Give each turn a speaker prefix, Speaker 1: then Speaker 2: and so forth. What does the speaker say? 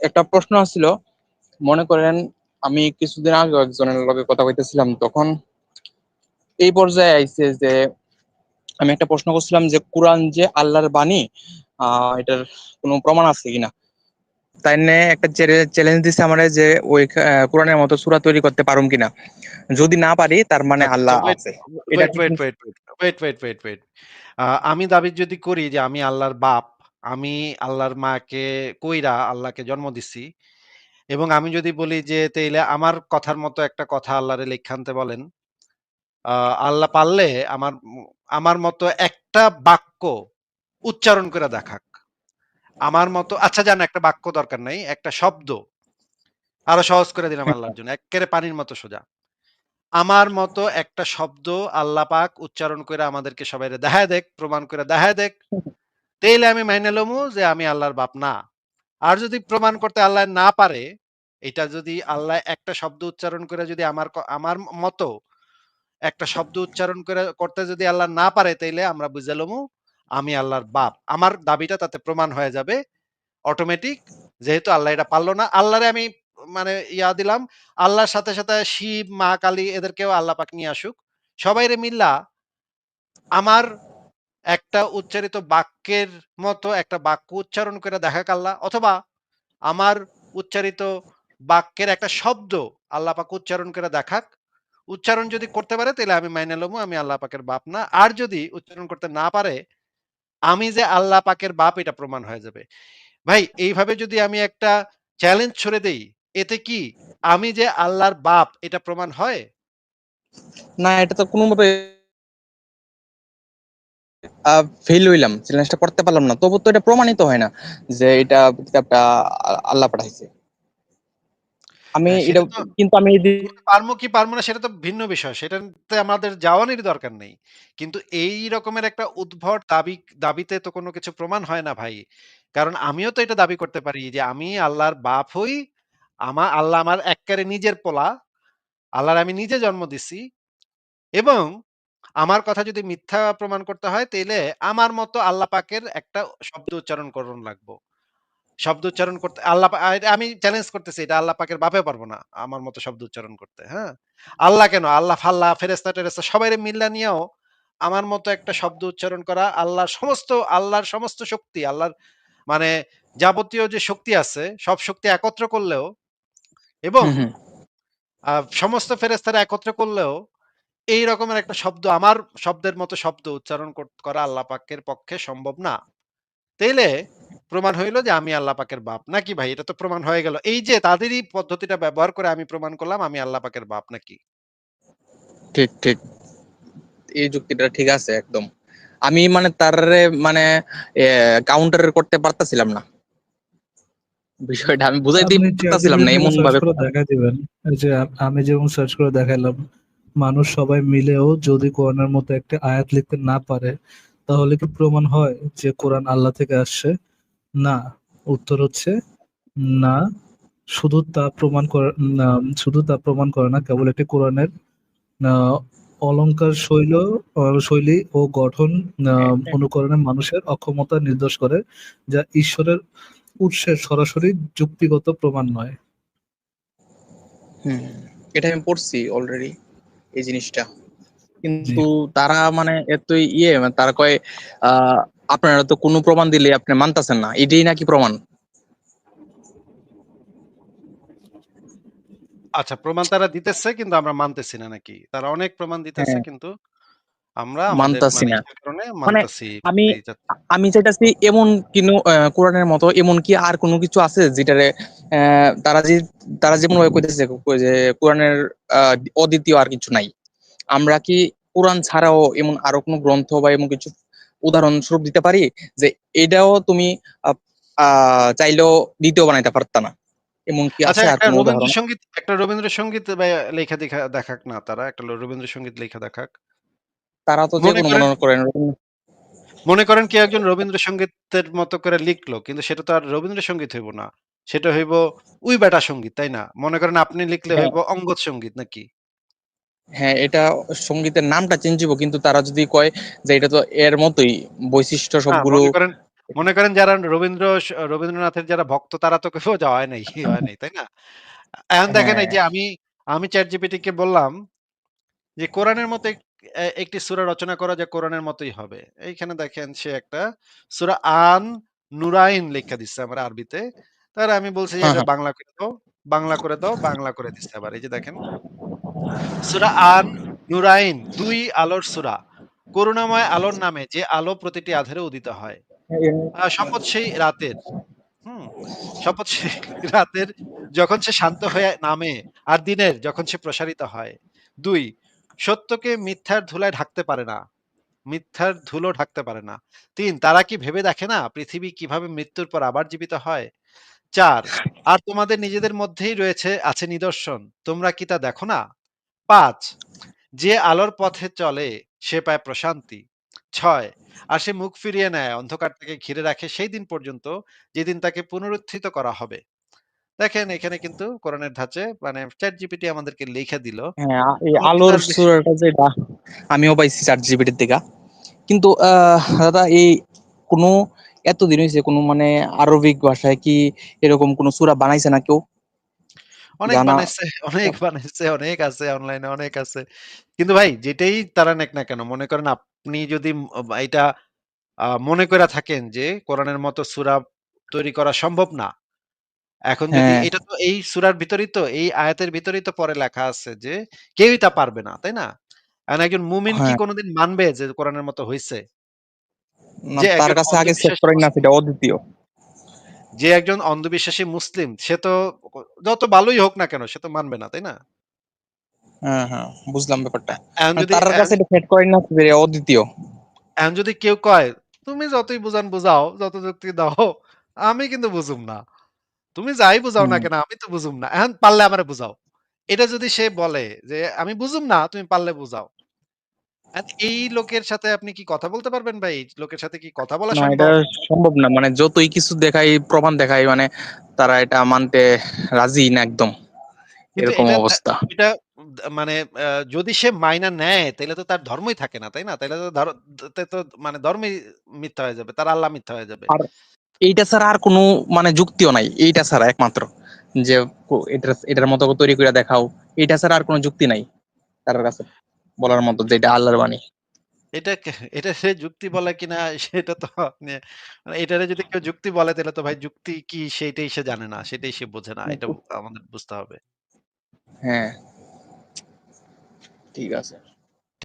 Speaker 1: একটা প্রশ্ন আসছিল মনে করেন আমি কিছুদিন আগে একজনের লগে কথা কইতেছিলাম তখন এই পর্যায়ে আইছে যে আমি একটা প্রশ্ন করছিলাম যে কোরআন যে আল্লাহর বাণী এটার কোনো প্রমাণ আছে কিনা তাই নিয়ে একটা চ্যালেঞ্জ দিছে আমারে যে ওই কোরআনের মতো সূরা তৈরি করতে পারুম কিনা যদি না পারি তার মানে
Speaker 2: আচ্ছা,
Speaker 1: আল্লাহ আছে এটা
Speaker 2: wait wait wait wait wait wait আমি দাবি যদি করি যে আমি আল্লাহর বাপ আমি আল্লাহর মাকে কইরা আল্লাহকে জন্ম দিছি। এবং আমি যদি বলি যে তাইলে আমার কথার মতো একটা কথা আল্লাহরে লেখানতে বলেন আহ, আল্লাহ পারলে আমার ম- আমার মতো একটা বাক্য উচ্চারণ করে দেখাক। আমার মতো আচ্ছা জান একটা বাক্য দরকার নাই একটা শব্দ। আরও সহজ করে দিলাম আল্লাহর জন্য একেবারে পানির মতো সোজা। আমার মতো একটা শব্দ আল্লাহ পাক উচ্চারণ করে আমাদেরকে সবাই দেখায় দেখ প্রমাণ করে দেখায় দেখ। তাইলে আমি মাইনে লমু যে আমি আল্লাহর বাপ না। আর যদি প্রমাণ করতে আল্লাহ না পারে, এটা যদি আল্লাহ একটা শব্দ উচ্চারণ করে যদি আমার আমার মতো একটা শব্দ উচ্চারণ করে, করতে যদি আল্লাহ না পারে, তাইলে আমরা বুঝে লমু আমি আল্লাহর বাপ। আমার দাবিটা তাতে প্রমাণ হয়ে যাবে অটোমেটিক যেহেতু আল্লাহ এটা পারল না। আল্লাহরে আমি মানে ইয়া দিলাম, আল্লাহর সাথে সাথে শিব, মা, কালী এদেরকেও আল্লাহ পাক নিয়ে আসুক। সবাইরে মিল্লা আমার একটা উচ্চারিত বাক্যের মতো একটা বাক্য উচ্চারণ করে দেখা আল্লাহ অথবা আমার উচ্চারিত বাক্যের একটা শব্দ আল্লাহ পাক উচ্চারণ করে দেখাক। উচ্চারণ যদি করতে পারে, তাহলে আমি মাইনে লমু আমি আল্লাহ পাকের বাপ না। আর যদি উচ্চারণ করতে না পারে, আমি যে আল্লাহ পাকের বাপ, এটা প্রমাণ হয়ে যাবে। ভাই, এইভাবে যদি আমি একটা চ্যালেঞ্জ ছড়ে দেই, এতে কি আমি যে আল্লাহর বাপ, এটা প্রমাণ হয়?
Speaker 1: না, এটা তো কোনোভাবে ফেল হইলাম চ্যালেঞ্জটা করতে পারলাম না। তবু তো এটা প্রমাণিত হয় না যে এটা কিতাবটা আল্লাহ পাঠাইছে। আমি
Speaker 2: হ্যাঁ,
Speaker 1: এটা কিন্তু আমি
Speaker 2: পারব কি পারব না সেটা তো ভিন্ন বিষয়। সেটাতে আমাদের যাওয়ানোরই দরকার নেই। কিন্তু এই রকমের একটা উদ্ভট দাবি দাবিতে তো কোনো কিছু প্রমাণ হয় না ভাই। কারণ আমিও তো এটা দাবি করতে পারি যে আমি আল্লাহর বাপ হই আমার আল্লাহ আমার এককারে নিজের পোলা আল্লাহর আমি নিজে জন্ম দিছি। এবং আমার কথা যদি মিথ্যা প্রমাণ করতে হয় তাইলে আমার মতো আল্লাহ পাকের একটা শব্দ উচ্চারণ করণ লাগবো। শব্দ উচ্চারণ করতে আল্লাহ আমি চ্যালেঞ্জ করতেছি এটা আল্লাহ পাকের বাপে পারব না আমার মতো শব্দ উচ্চারণ করতে হ্যাঁ? আল্লাহ কেন? আল্লাহ ফাল্লাহ ফেরেস্তা টেরেস্তা সবাই মিল্লা নিয়েও আমার মতো একটা শব্দ উচ্চারণ করা আল্লাহর সমস্ত আল্লাহর সমস্ত শক্তি আল্লাহর মানে যাবতীয় যে শক্তি আছে সব শক্তি একত্র করলেও এবং সমস্ত ফেরেস্তারা একত্র করলেও এই রকমের একটা শব্দ আমার শব্দের মতো শব্দ উচ্চারণ করা আল্লাহ পাকের পক্ষে সম্ভব না। তাইলে প্রমাণ হইল যে আমি আল্লাহ পাকের বাপ। নাকি ভাই? এটা তো প্রমাণ হয়ে গেল। এই যে তাদেরই পদ্ধতিটা ব্যবহার করে আমি প্রমাণ করলাম আমি আল্লাহ পাকের বাপ নাকি?
Speaker 1: ঠিক ঠিক। এই যুক্তিটা ঠিক আছে একদম। আমি মানে তারে মানে কাউন্টার করতে পারতাছিলাম না। বিষয়টা আমি বুঝাই
Speaker 3: আপনি
Speaker 1: পারতাছিলাম না এমন ভাবে
Speaker 3: দেখা দিবেন। এই যে আমি যেমন সার্চ করে দেখালাম মানুষ সবাই মিলেও যদি কোরআনের মতো একটা আয়াত লিখতে না পারে তাহলে কি প্রমাণ হয় যে কোরআন আল্লাহ থেকে আসছে? না। উত্তর হচ্ছে না। শুধু তা প্রমাণ করে শুধু তা প্রমাণ করে না কেবল একটি কোরআনের আহ, অলংকার শৈল শৈলী ও গঠন অনুকরণে মানুষের অক্ষমতা নির্দেশ করে যা ঈশ্বরের উৎসের সরাসরি যুক্তিগত প্রমাণ নয়।
Speaker 1: হুম, এটা আমি পড়ছি অলরেডি এই জিনিসটা। কিন্তু তারা মানে এতই ইয়ে মানে তারা কয় আহ আপনারা তো কোনো প্রমাণ দিলে আপনি মানতেছেন না। এটাই নাকি প্রমাণ?
Speaker 2: আচ্ছা প্রমাণ তারা দিতেছে কিন্তু আমরা মানতেছি না নাকি? তারা অনেক প্রমাণ দিতেছে
Speaker 1: হ্যাঁ।
Speaker 2: কিন্তু। আমরা আমাদের
Speaker 1: মানতাছি
Speaker 2: মানে
Speaker 1: না। মানে আমি
Speaker 2: এই
Speaker 1: আমি চাইতাছি এমন কিনো কোরআনের মতো এমন কি আর কোনো কিছু আছে যেটারে তারা যে তারা যেমন ভাবে কইতেছে যে কোরআনের অদ্বিতীয় আর কিছু নাই। আমরা কি কোরআন ছাড়াও এমন আরও কোনো গ্রন্থ বা এমন কিছু উদাহরণস্বরূপ দিতে পারি যে এটাও তুমি আহ, চাইলেও দ্বিতীয় বানাইতে পারতা না? এমন কি
Speaker 2: আচ্ছা
Speaker 1: আছে আর কোনো উদাহরণ?
Speaker 2: রবীন্দ্রসঙ্গীত একটা রবীন্দ্রসঙ্গীত লেখা দেখা দেখাক না তারা একটা রবীন্দ্রসঙ্গীত লেখা দেখাক।
Speaker 1: তারা তো যে
Speaker 2: মনে
Speaker 1: কোনো
Speaker 2: করেন-
Speaker 1: মনে করেন
Speaker 2: মনে করেন কি একজন রবীন্দ্রসঙ্গীতের মতো করে লিখলো কিন্তু সেটা তো আর রবীন্দ্রসঙ্গীত হইব না সেটা হইব উই বেটা সংগীত তাই না মনে করেন আপনি লিখলে
Speaker 1: হ্যাঁ।
Speaker 2: হইব অঙ্গদ সংগীত নাকি
Speaker 1: হ্যাঁ এটা সঙ্গীতের নামটা চেঞ্জ হইব কিন্তু তারা যদি কয় যে এটা তো এর মতোই বৈশিষ্ট্য
Speaker 2: না,
Speaker 1: সবগুলো
Speaker 2: মনে করেন মনে করেন যারা রবীন্দ্র রবীন্দ্রনাথের যারা ভক্ত তারা তো কেউ যাওয়া হয় নাই, হয় নাই, তাই না? এখন দেখেন এই
Speaker 1: হ্যাঁ।
Speaker 2: যে আমি আমি ChatGPT কে বললাম যে কোরআনের মতো একটি সূরা রচনা করো যে কোরআনের মতোই হবে। এইখানে দেখেন সে একটা সূরা আন নুরাইন লেখা দিচ্ছে আমার আরবিতে। তাহলে আমি বলছি
Speaker 1: হ্যাঁ,
Speaker 2: এটা
Speaker 1: হ্যাঁ।
Speaker 2: বাংলা করে দাও, বাংলা করে দাও, বাংলা করে দিচ্ছে আবার। এই যে দেখেন। সূরা আন নুরাইন ২ আলোর সূরা। করুণাময় আলোর নামে যে আলো প্রতিটি আধারে উদিত হয়। শপথ সেই রাতের। হুম? শপথ সেই রাতের যখন সে শান্ত হয়ে নামে আর দিনের যখন সে প্রসারিত হয়। ২ সত্যকে মিথ্যার ধুলায় ঢাকতে পারে না। মিথ্যার ধুলো ঢাকতে পারে না। তিন, তারা কি ভেবে দেখে না পৃথিবী কীভাবে মৃত্যুর পর আবার জীবিত হয়? চার, আর তোমাদের নিজেদের মধ্যেই রয়েছে, আছে নিদর্শন। তোমরা কি তা দেখো না? পাঁচ, যে আলোর পথে চলে, সে পায় প্রশান্তি। ছয়, আর সে মুখ ফিরিয়ে নেয়, অন্ধকার তাকে ঘিরে রাখে সেই দিন পর্যন্ত, যেদিন তাকে পুনরুত্থিত করা হবে। দেখেন এখানে কিন্তু কোরআনের ধাঁচে মানে ChatGPT আমাদেরকে লিখে দিল।
Speaker 1: হ্যাঁ, আলোর সূরাটা যেটা আমিও পাইছি ChatGPT র থেকে। কিন্তু দাদা এই কোনো এতদিন হইছে কোনো মানে আরবিক ভাষায় কি এরকম কোনো সূরা বানাইছে না কেউ?
Speaker 2: অনেক বানাইছে, অনেক বানাইছে, অনেক আছে অনলাইনে অনেক আছে। কিন্তু ভাই যেটাই তারা নেক না কেন মনে করেন আপনি যদি ম এইটা মনে কইরা থাকেন যে কোরআনের মতো সূরা তৈরি করা সম্ভব না। এখন যদি
Speaker 1: হ্যাঁ।
Speaker 2: এটা তো এই সূরার ভিতরেই তো এই আয়াতের ভিতরেই তো পরে লেখা আছে যে কেউই তা পারবে না, তাই না? এখন একজন মুমিন কি
Speaker 1: হ্যাঁ।
Speaker 2: কোনদিন মানবে যে কোরআনের মতো হইছে?
Speaker 1: না
Speaker 2: যে
Speaker 1: তার
Speaker 2: একজন
Speaker 1: কাছে আগে সেট
Speaker 2: অন্ধবিশ্বাসী
Speaker 1: করেন না
Speaker 2: মুসলিম
Speaker 1: সেটা অদ্বিতীয়।
Speaker 2: যে একজন অন্ধবিশ্বাসী মুসলিম সে তো ক যত ভালোই হোক না কেন সে তো মানবে না, তাই না?
Speaker 1: হ্যাঁ, হ্যাঁ বুঝলাম ব্যাপারটা।
Speaker 2: এখন
Speaker 1: মানে
Speaker 2: যদি
Speaker 1: তার
Speaker 2: এখন
Speaker 1: কাছে এটা সেট করেন না যে অদ্বিতীয়।
Speaker 2: এখন যদি কেউ কয়, "তুমি যতই বুঝান বুঝাও, যত যুক্তি দাও, আমি কিন্তু বুঝুম না। তুমি যাই বুঝাও না। কেন আমি তো বুঝুম না। এখন পারলে আমারে বুঝাও।" এটা যদি সে বলে যে, "আমি বুঝুম না, তুমি পারলে বুঝাও।" এই লোকের সাথে আপনি কি কথা বলতে পারবেন ভাই? লোকের সাথে কি কথা বলা
Speaker 1: এটা
Speaker 2: সম্ভব?
Speaker 1: সম্ভব না। মানে যতই কিছু দেখাই, প্রমাণ দেখাই মানে তারা এটা মানতে রাজি না একদম। এরকম অবস্থা।
Speaker 2: এটা মানে যদি সে মাইনা নেয় তাহলে তো তার ধর্মই থাকে না, তাই না? তাহলে তো ধর তো মানে ধর্মই মিথ্যা হয়ে যাবে। তার আল্লাহ মিথ্যা হয়ে যাবে।
Speaker 1: এইটা ছাড়া আর কোনো মানে যুক্তিও নাই। এইটা ছাড়া একমাত্র। যে কো এটার মতো তৈরি কইরা দেখাও। এটা ছাড়া আর কোনো যুক্তি নাই তার কাছে বলার মতো যে এটা আল্লাহর বাণী।
Speaker 2: এটা এটা সে যুক্তি বলে কিনা সেটা তো মানে এটারে যদি কেউ যুক্তি বলে তাহলে তো ভাই যুক্তি কি সেইটাই সে জানে না। সেটাই সে বোঝে না। এটা আমাদের বুঝতে হবে।
Speaker 1: হ্যাঁ। ঠিক আছে।